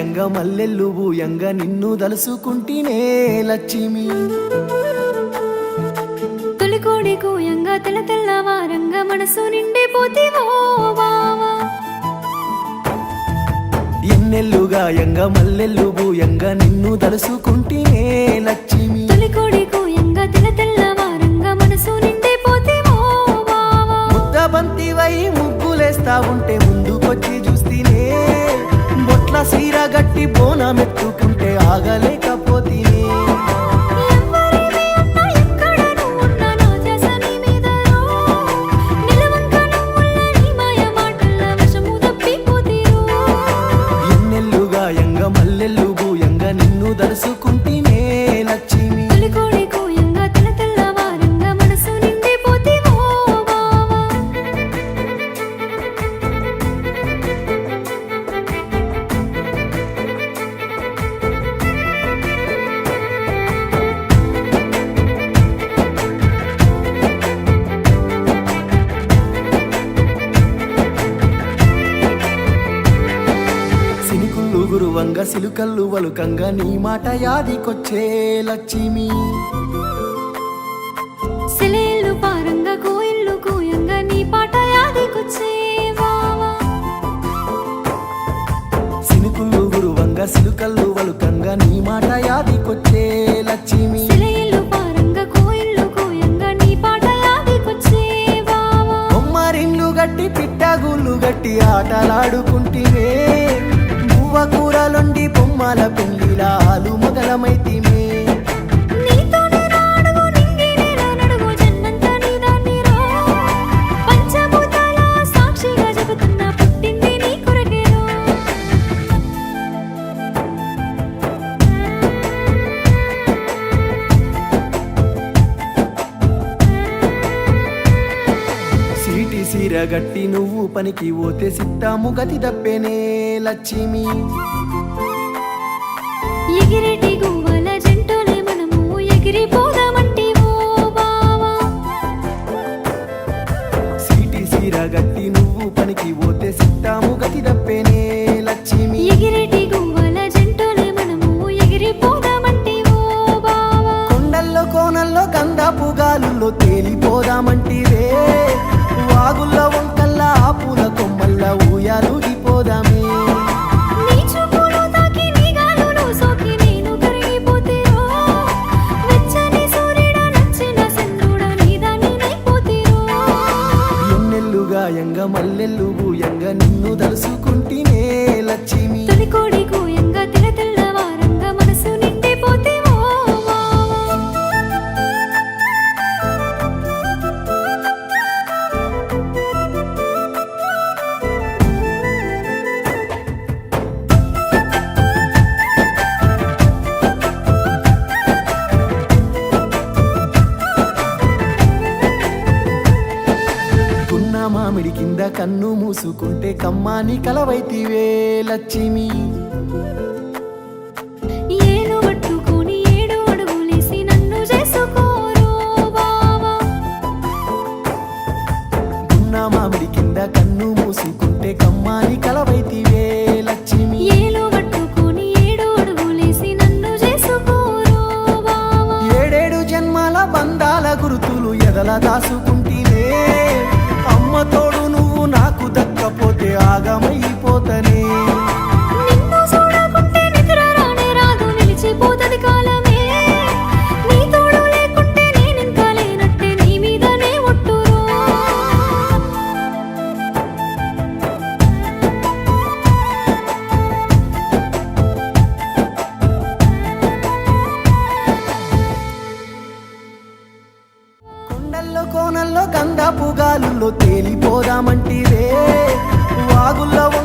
ఎంగ మల్లెల్లు బూయంగ నిన్ను దలుసుకుంటేనే లక్ష్మి. తొలికోడి కూయంగా తెల్ల తెల్లవారంగా మనసు నిండిపోతేవో బావా. ఎన్నెల్లుగా ఎంగ మల్లెల్లు బూయంగ నిన్ను దలుసుకుంటేనే లక్ష్మి. తొలికోడి కూయంగా తెల్ల గట్టి వశము తప్పిపోతీరో. ఎన్నెల్లుగా ఎంగ మల్లెల్లుగు ఎంగ నిన్ను దలుసుకుంటేనే గురువంగ సిలుకల్లు వలుకంగ నీ మాట యాదికొచ్చే లక్ష్మి. సెలేళ్ళు పారంగా కోయిళ్ళు కూయంగా నీ పాట యాదికొచ్చే బావా సినుకుళ్ళు గురువంగ సిలుకల్లు వలుకంగ నీ మాట యాదికొచ్చే లక్ష్మి. గట్టి పిట్టగుళ్ళు గట్టి ఆటలాడుకుంటివే. బువ్వ కూరలొండి బొమ్మల పెళ్ళిలాలు మొగలమైతిమే నీతోనే సీటి సీర గట్టి నువ్వు పనికి పోతే సిత్తాము గతి దప్పేనే లక్ష్మి ఎగిరేటి గువ్వల మనము. సీటి నువ్వు పనికి పోతే సిత్తాము గతి దప్పేనే లక్ష్మి ఎగిరేటి గువ్వల జంటోలే మనము ఎగిరిపోదామంటివో బావా. కొండల్లో కోనల్లో గంధపు గాలుల్లో తేలిపోదామంటివే నిన్ను దలుసుకుంటేనే కన్ను మూసుకుంటే కమ్మాని కలవైతివే లక్ష్మి. మామిడి కింద కన్ను మూసుకుంటే కమ్మాని కలవైతివే లక్ష్మి. ఏలు పట్టుకొని ఏడు అడుగులేసి నన్ను చేసుకోరో. ఏడేడు జన్మాల బంధాల గురుతులు ఎదల గాలుల్లో తేలిపోదామంటివే. వాగుల్లో